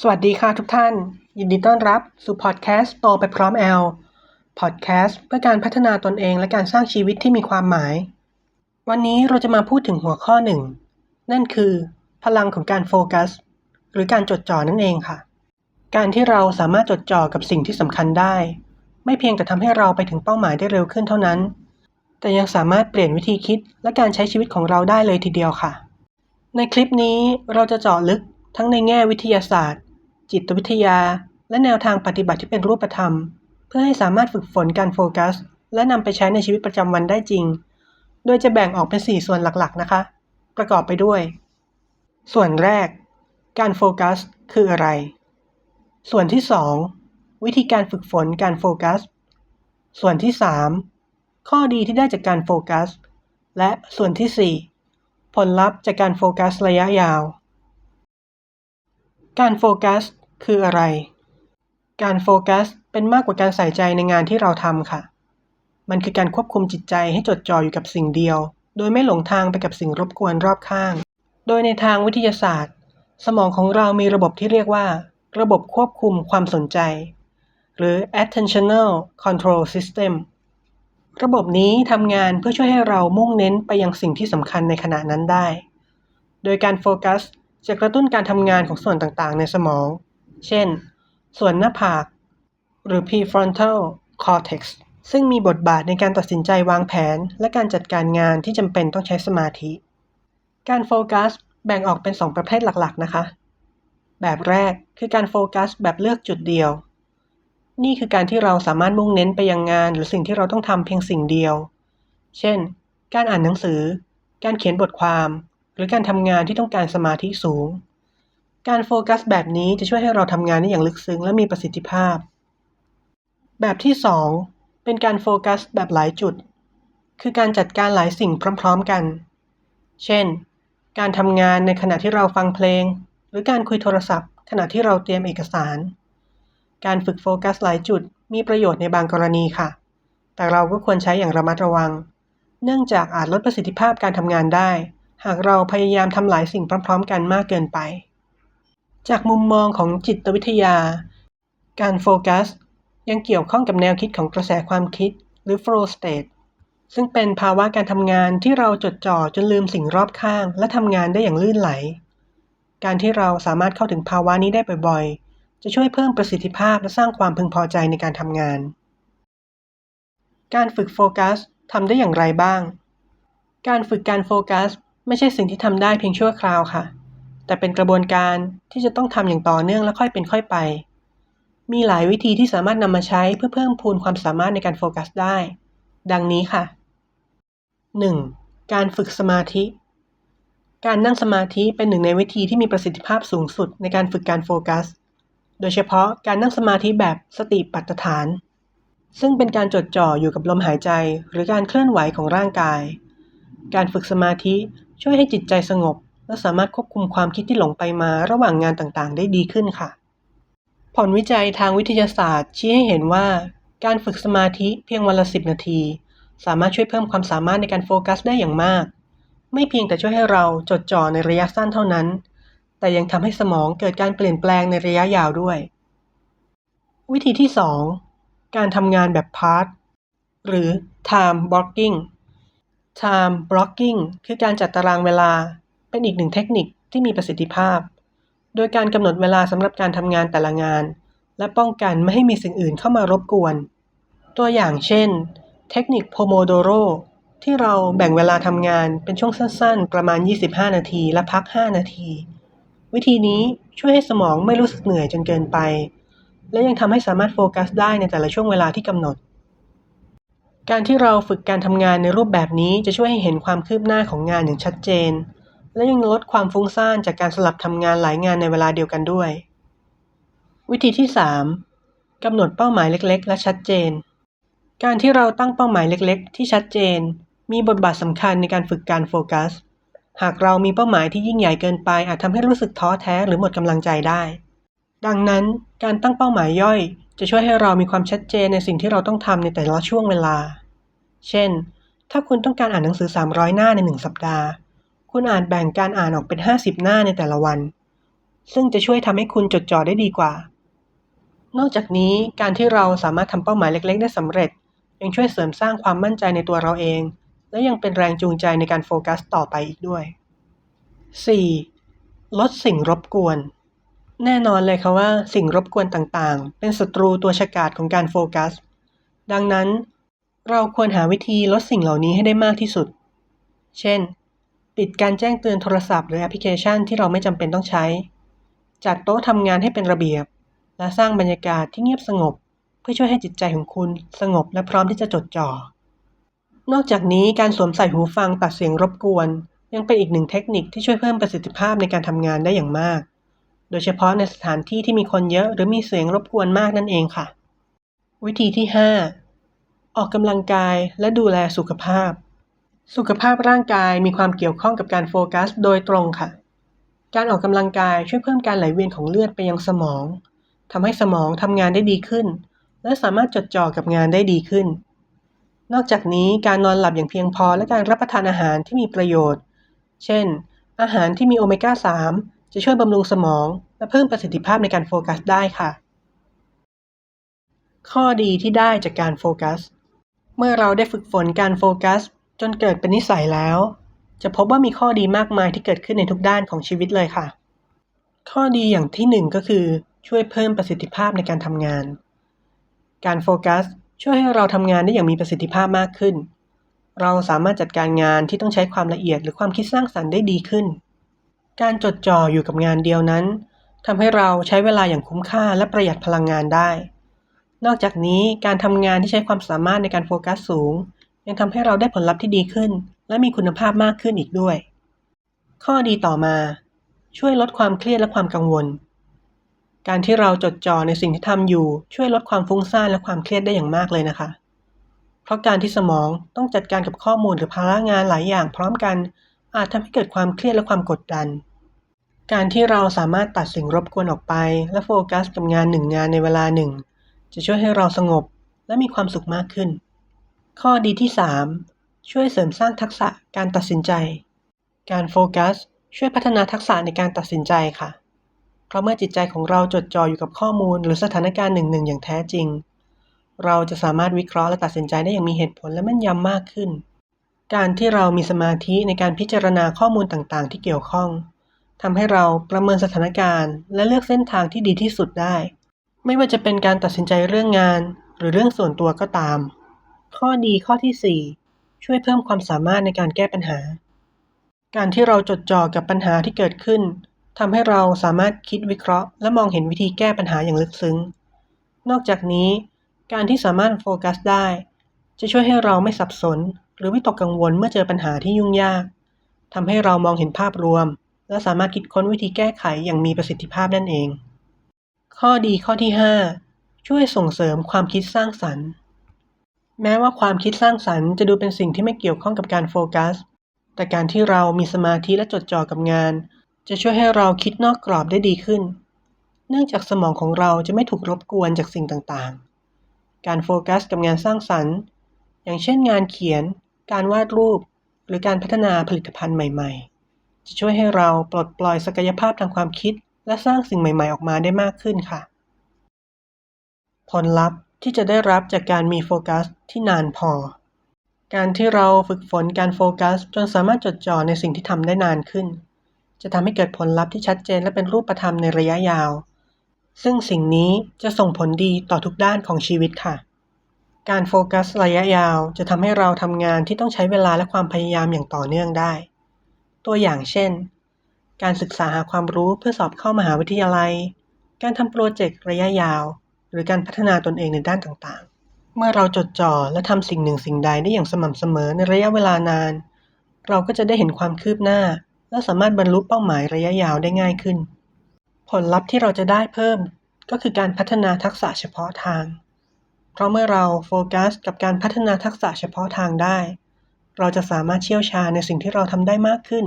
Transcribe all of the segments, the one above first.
สวัสดีค่ะทุกท่าน ยินดีต้อนรับสู่พอดแคสต์โตไปพร้อมแอลพอดแคสต์เพื่อการพัฒนาตนเองและการสร้างชีวิตที่มีความหมาย วันนี้เราจะมาพูดถึงหัวข้อหนึ่ง นั่นคือ พลังของการโฟกัส หรือการจดจ่อนั่นเองค่ะ การที่เราสามารถจดจ่อกับสิ่งที่สำคัญได้ ไม่เพียงแต่ทำให้เราไปถึงเป้าหมายได้เร็วขึ้นเท่านั้น แต่ยังสามารถเปลี่ยนวิธีคิดและการใช้ชีวิตของเราได้เลยทีเดียวค่ะ ในคลิปนี้เราจะเจาะลึกทั้งในแง่วิทยาศาสตร์ จิตวิทยา และแนวทางปฏิบัติที่เป็นรูปธรรม เพื่อให้สามารถฝึกฝนการโฟกัส และนำไปใช้ในชีวิตประจำวันได้จริง โดยจะแบ่งออกเป็น 4 ส่วนหลักๆ นะคะ ประกอบไปด้วย ส่วนแรก การโฟกัส คืออะไร ส่วนที่ 2 วิธีการฝึกฝนการโฟกัส ส่วนที่ 3 ข้อดีที่ได้จากการโฟกัส และส่วนที่ 4 ผลลัพธ์จากการโฟกัสระยะยาว การโฟกัสคืออะไร การโฟกัสเป็นมากกว่าการใส่ใจในงานที่เราทำค่ะ มันคือการควบคุมจิตใจให้จดจ่ออยู่กับสิ่งเดียว โดยไม่หลงทางไปกับสิ่งรบกวนรอบข้าง โดยในทางวิทยาศาสตร์ สมองของเรามีระบบที่เรียกว่า ระบบควบคุมความสนใจ หรือ attentional control system ระบบนี้ทำงานเพื่อช่วยให้เรามุ่งเน้นไปยังสิ่งที่สำคัญในขณะนั้นได้ โดยการโฟกัส จะกระตุ้นการทำงานของส่วนต่างๆ ในสมอง เช่น ส่วนหน้าผาก หรือ prefrontal cortex ซึ่งมีบทบาทในการตัดสินใจวางแผน และการจัดการงานที่จำเป็นต้องใช้สมาธิ การโฟกัสแบ่งออกเป็น 2 ประเภทหลักๆ นะคะ แบบแรกคือการโฟกัสแบบเลือกจุดเดียว นี่คือการที่เราสามารถมุ่งเน้นไปยังงาน หรือสิ่งที่เราต้องทำเพียงสิ่งเดียว เช่น การอ่านหนังสือ การเขียนบทความ หรือการทำงานที่ต้องการสมาธิสูง การโฟกัสแบบนี้จะช่วยให้เราทำงานได้อย่างลึกซึ้งและมีประสิทธิภาพ แบบที่ 2 เป็นการโฟกัสแบบหลายจุด คือการจัดการหลายสิ่งพร้อม ๆกัน เช่น การทำงานในขณะที่เราฟังเพลง หรือการคุยโทรศัพท์ ขณะที่เราเตรียมเอกสาร การฝึกโฟกัสหลายจุดมีประโยชน์ในบางกรณีค่ะ แต่เราก็ควรใช้อย่างระมัดระวัง เนื่องจากอาจลดประสิทธิภาพการทำงานได้ หากเราพยายามทำหลายสิ่งพร้อม ๆ กันมากเกินไป จากมุมมองของจิตวิทยา การโฟกัส ยังเกี่ยวข้องกับแนวคิดของกระแสความคิดหรือ flow state ซึ่งเป็นภาวะการทำงานที่เราจดจ่อจนลืมสิ่งรอบข้าง และทำงานได้อย่างลื่นไหล การที่เราสามารถเข้าถึงภาวะนี้ได้บ่อยๆ จะช่วยเพิ่มประสิทธิภาพและสร้างความพึงพอใจในการทำงาน การฝึกโฟกัสทำได้อย่างไรบ้าง การฝึกการโฟกัส ไม่ใช่สิ่งที่ทำได้เพียงชั่วคราวค่ะ แต่เป็นกระบวนการที่จะต้องทำอย่างต่อเนื่องและค่อยเป็นค่อยไป มีหลายวิธีที่สามารถนำมาใช้เพื่อเพิ่มพูนความสามารถในการโฟกัสได้ ดังนี้ค่ะ 1. การฝึกสมาธิ การนั่งสมาธิเป็นหนึ่งในวิธีที่มีประสิทธิภาพสูงสุดในการฝึกการโฟกัส โดยเฉพาะการนั่งสมาธิแบบสติปัฏฐาน ซึ่งเป็นการจดจ่ออยู่กับลมหายใจหรือการเคลื่อนไหวของร่างกาย การฝึกสมาธิ ช่วยให้จิตใจสงบ และสามารถควบคุมความคิดที่หลงไปมาระหว่างงานต่างๆ ได้ดีขึ้นค่ะ ผลวิจัยทางวิทยาศาสตร์ ชี้ให้เห็นว่า การฝึกสมาธิเพียงวันละ10นาที สามารถช่วยเพิ่มความสามารถในการโฟกัสได้อย่างมาก ไม่เพียงแต่ช่วยให้เราจดจ่อในระยะสั้นเท่านั้น แต่ยังทำให้สมองเกิดการเปลี่ยนแปลงในระยะยาวด้วย วิธีที่ 2 การทำงานแบบ part หรือ time blocking time blocking คือการจัดตารางเวลา เป็นอีกหนึ่งเทคนิคที่มีประสิทธิภาพ โดยการกำหนดเวลาสำหรับการทำงานแต่ละงาน และป้องกันไม่ให้มีสิ่งอื่นเข้ามารบกวน ตัวอย่างเช่น เทคนิค Pomodoro ที่เราแบ่งเวลาทำงานเป็นช่วงสั้นๆ ประมาณ 25 นาที และพัก 5 นาที วิธีนี้ช่วยให้สมองไม่รู้สึกเหนื่อยจนเกินไป และยังทำให้สามารถโฟกัสได้ในแต่ละช่วงเวลาที่กำหนด การที่เราฝึกการทำงานในรูปแบบนี้จะช่วยให้เห็นความคืบหน้าของงานอย่างชัดเจน และยังลดความฟุ้งซ่านจากการสลับทำงานหลายงานในเวลาเดียวกันด้วย วิธีที่ 3 กำหนดเป้าหมายเล็กๆ และชัดเจน การที่เราตั้งเป้าหมายเล็กๆ ที่ชัดเจน มีบทบาทสำคัญในการฝึกการโฟกัส หากเรามีเป้าหมายที่ยิ่งใหญ่เกินไปอาจทำให้รู้สึกท้อแท้หรือหมดกำลังใจได้ ดังนั้นการตั้งเป้าหมายย่อย จะช่วยให้เรามีความชัดเจนในสิ่งที่เราต้องทำในแต่ละช่วงเวลา เช่น ถ้าคุณต้องการอ่านหนังสือ 300 หน้าใน 1 สัปดาห์ คุณอาจแบ่งการอ่านออกเป็น 50 หน้าในแต่ละวัน ซึ่งจะช่วยทำให้คุณจดจ่อได้ดีกว่า นอกจากนี้การที่เราสามารถทำเป้าหมายเล็ก ๆ ได้สำเร็จ ยังช่วยเสริมสร้างความมั่นใจในตัวเราเอง และยังเป็นแรงจูงใจในการโฟกัสต่อไปอีกด้วย 4. ลดสิ่งรบกวน แน่นอนเลยค่ะว่าสิ่งรบกวนต่างๆ เป็นศัตรูตัวฉกาจของการโฟกัส ดังนั้น เราควรหาวิธีลดสิ่งเหล่านี้ให้ได้มากที่สุด เช่น ปิดการแจ้งเตือนโทรศัพท์หรือแอปพลิเคชันที่เราไม่จำเป็นต้องใช้ จัดโต๊ะทำงานให้เป็นระเบียบ และสร้างบรรยากาศที่เงียบสงบ เพื่อช่วยให้จิตใจของคุณสงบและพร้อมที่จะจดจ่อ นอกจากนี้การสวมใส่หูฟังตัดเสียงรบกวน ยังเป็นอีกหนึ่งเทคนิคที่ช่วยเพิ่มประสิทธิภาพในการทำงานได้อย่างมาก โดยเฉพาะในสถานที่ที่มีคนเยอะหรือมีเสียงรบกวนมากนั่นเองค่ะ วิธีที่ 5 ออกกำลังกายและดูแลสุขภาพ สุขภาพร่างกายมีความเกี่ยวข้องกับการโฟกัส โดยตรงค่ะ การออกกำลังกายช่วยเพิ่มการไหลเวียนของเลือดไปยังสมองทำให้สมองทำงานได้ดีขึ้น และสามารถจดจ่อกับงานได้ดีขึ้น นอกจากนี้การนอนหลับอย่างเพียงพอและการรับประทานอาหารที่มีประโยชน์ เช่น อาหารที่มีโอเมก้า 3 จะช่วยบำรุงสมอง และเพิ่มประสิทธิภาพในการโฟกัสได้ค่ะ ข้อดีที่ได้จากการโฟกัส เมื่อเราได้ฝึกฝนการโฟกัส จนเกิดเป็นนิสัยแล้ว จะพบว่ามีข้อดีมากมายที่เกิดขึ้นในทุกด้านของชีวิตเลยค่ะ ข้อดีอย่างที่หนึ่งก็คือ ช่วยเพิ่มประสิทธิภาพในการทำงาน การโฟกัสช่วยให้เราทำงานได้อย่างมีประสิทธิภาพมากขึ้น เราสามารถจัดการงานที่ต้องใช้ความละเอียดหรือความคิดสร้างสรรค์ได้ดีขึ้น การจดจ่ออยู่กับงานเดียวนั้นทำให้เราใช้เวลาอย่างคุ้มค่าและประหยัดพลังงานได้ นอกจากนี้การทำงานที่ใช้ความสามารถในการโฟกัสสูง ยังทำให้เราได้ผลลัพธ์ที่ดีขึ้น และมีคุณภาพมากขึ้นอีกด้วย ข้อดีต่อมา ช่วยลดความเครียดและความกังวล การที่เราจดจ่อในสิ่งที่ทำอยู่ ช่วยลดความฟุ้งซ่านและความเครียดได้อย่างมากเลยนะคะ เพราะการที่สมองต้องจัดการกับข้อมูลหรือภาระงานหลายอย่างพร้อมกัน อาจทำให้เกิดความเครียดและความกดดัน การที่เราสามารถตัดสิ่งรบกวนออกไป และโฟกัสกับงานหนึ่งงานในเวลาหนึ่ง จะช่วยให้เราสงบและมีความสุขมากขึ้น ข้อดีที่ 3 ช่วยเสริมสร้างทักษะการตัดสินใจ การโฟกัส ช่วยพัฒนาทักษะในการตัดสินใจค่ะ เพราะเมื่อจิตใจของเราจดจ่ออยู่กับข้อมูล หรือสถานการณ์หนึ่งๆอย่างแท้จริง เราจะสามารถวิเคราะห์และตัดสินใจได้อย่างมีเหตุผลและแม่นยำมากขึ้น การที่เรามีสมาธิในการพิจารณาข้อมูลต่างๆ ที่เกี่ยวข้อง ทำให้เราประเมินสถานการณ์ และเลือกเส้นทางที่ดีที่สุดได้ ไม่ว่าจะเป็นการตัดสินใจเรื่องงาน หรือเรื่องส่วนตัวก็ตาม ข้อดีข้อที่ 4 ช่วยเพิ่มความสามารถในการแก้ปัญหา การที่เราจดจ่อกับปัญหาที่เกิดขึ้นทำให้เราสามารถคิดวิเคราะห์ และมองเห็นวิธีแก้ปัญหาอย่างลึกซึ้ง นอกจากนี้ การที่สามารถโฟกัสได้ จะช่วยให้เราไม่สับสน หรือวิตกกังวลเมื่อเจอปัญหาที่ยุ่งยากทำให้เรามองเห็นภาพรวม และสามารถคิดค้นวิธีแก้ไขอย่างมีประสิทธิภาพนั่นเอง ข้อดีข้อที่ 5 ช่วยส่งเสริมความคิดสร้างสรรค์ แม้ว่าความคิดสร้างสรรค์จะดูเป็นสิ่งที่ไม่เกี่ยวข้องกับการโฟกัส แต่การที่เรามีสมาธิและจดจ่อกับงาน จะช่วยให้เราคิดนอกกรอบได้ดีขึ้น เนื่องจากสมองของเราจะไม่ถูกรบกวนจากสิ่งต่างๆ การโฟกัสกับงานสร้างสรรค์ อย่างเช่นงานเขียน การวาดรูป หรือการพัฒนาผลิตภัณฑ์ใหม่ ๆ จะช่วยให้เราปลดปล่อยศักยภาพทางความคิด และสร้างสิ่งใหม่ ๆ ออกมาได้มากขึ้นค่ะ ผลลัพธ์ที่จะได้รับจากการมีโฟกัสที่นานพอ การที่เราฝึกฝนการโฟกัส จนสามารถจดจ่อในสิ่งที่ทำได้นานขึ้น จะทำให้เกิดผลลัพธ์ที่ชัดเจนและเป็นรูปธรรมในระยะยาว ซึ่งสิ่งนี้จะส่งผลดีต่อทุกด้านของชีวิตค่ะ การโฟกัสระยะยาวจะทำให้เราทำงานที่ต้องใช้เวลาและความพยายามอย่างต่อเนื่องได้ ตัวอย่างเช่น การศึกษาหาความรู้เพื่อสอบเข้ามหาวิทยาลัย การทำโปรเจกต์ระยะยาว หรือการพัฒนาตนเองในด้านต่างๆ เมื่อเราจดจ่อและทำสิ่งหนึ่งสิ่งใดได้อย่างสม่ำเสมอในระยะเวลานาน เราก็จะได้เห็นความคืบหน้า และสามารถบรรลุเป้าหมายระยะยาวได้ง่ายขึ้น ผลลัพธ์ที่เราจะได้เพิ่ม ก็คือการพัฒนาทักษะเฉพาะทาง เพราะเมื่อเราโฟกัสกับการพัฒนาทักษะเฉพาะทางได้ เราจะสามารถเชี่ยวชาญในสิ่งที่เราทำได้มากขึ้น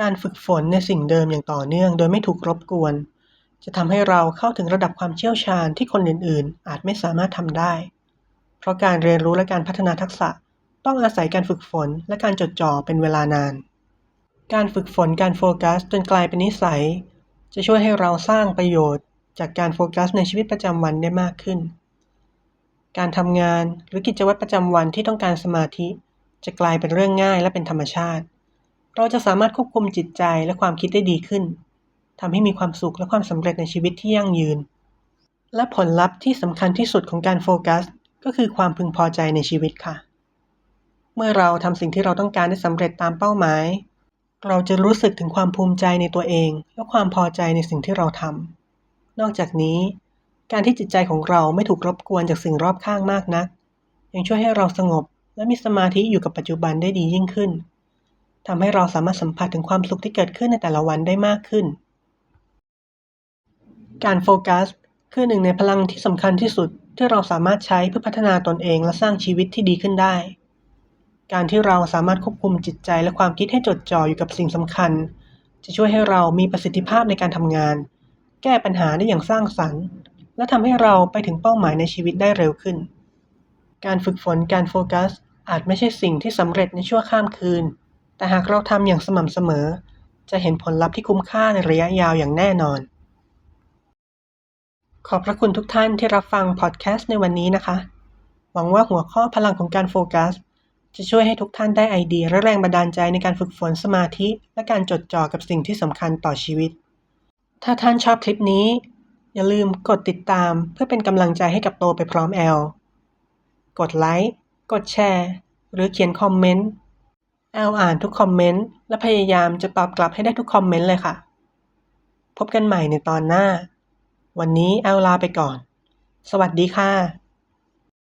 การฝึกฝนในสิ่งเดิมอย่างต่อเนื่อง โดยไม่ถูกรบกวน จะทำให้เราเข้าถึงระดับความเชี่ยวชาญที่คนอื่น ๆ อาจไม่สามารถทำได้ เพราะการเรียนรู้และการพัฒนาทักษะ ต้องอาศัยการฝึกฝนและการจดจ่อเป็นเวลานาน การฝึกฝนการโฟกัสจนกลายเป็นนิสัย จะช่วยให้เราสร้างประโยชน์จากการโฟกัสในชีวิตประจำวันได้มากขึ้น การทำงานหรือกิจวัตรประจำวันที่ต้องการสมาธิ จะกลายเป็นเรื่องง่ายและเป็นธรรมชาติ เราจะสามารถควบคุมจิตใจและความคิดได้ดีขึ้นทำให้มีความสุขและความสำเร็จในชีวิตที่ยั่งยืน และผลลัพธ์ที่สำคัญที่สุดของการโฟกัส ก็คือความพึงพอใจในชีวิตค่ะ เมื่อเราทำสิ่งที่เราต้องการได้สำเร็จตามเป้าหมาย เราจะรู้สึกถึงความภูมิใจในตัวเอง และความพอใจในสิ่งที่เราทำนอกจากนี้ การที่จิตใจของเราไม่ถูกรบกวนจากสิ่งรอบข้างมากนัก ยังช่วยให้เราสงบ และมีสมาธิอยู่กับปัจจุบันได้ดียิ่งขึ้นทำให้เราสามารถสัมผัสถึงความสุขที่เกิดขึ้นในแต่ละวันได้มากขึ้น การโฟกัส คือหนึ่งในพลังที่สำคัญที่สุดที่เราสามารถใช้เพื่อพัฒนาตนเองและสร้างชีวิตที่ดีขึ้นได้ การที่เราสามารถควบคุมจิตใจและความคิดให้จดจ่ออยู่กับสิ่งสำคัญ จะช่วยให้เรามีประสิทธิภาพในการทำงาน แก้ปัญหาได้อย่างสร้างสรรค์ และทำให้เราไปถึงเป้าหมายในชีวิตได้เร็วขึ้น การฝึกฝนการโฟกัส อาจไม่ใช่สิ่งที่สำเร็จในชั่วข้ามคืน แต่หากเราทำอย่างสม่ำเสมอ จะเห็นผลลัพธ์ที่คุ้มค่าในระยะยาวอย่างแน่นอน ขอบพระคุณทุกท่านที่รับฟังพอดแคสต์ในวันนี้นะคะ หวังว่าหัวข้อพลังของการโฟกัส จะช่วยให้ทุกท่านได้ไอเดียและแรงบันดาลใจในการฝึกฝนสมาธิ และการจดจ่อกับสิ่งที่สำคัญต่อชีวิต ถ้าท่านชอบคลิปนี้ อย่าลืมกดติดตามเพื่อเป็นกำลังใจให้กับโตไปพร้อมแอล กดไลค์ กดแชร์ หรือเขียนคอมเมนต์แอลอ่านทุกคอมเมนต์ และพยายามจะตอบกลับให้ได้ทุกคอมเมนต์เลยค่ะ พบกันใหม่ในตอนหน้า วันนี้แอลลาไปก่อน สวัสดีค่ะ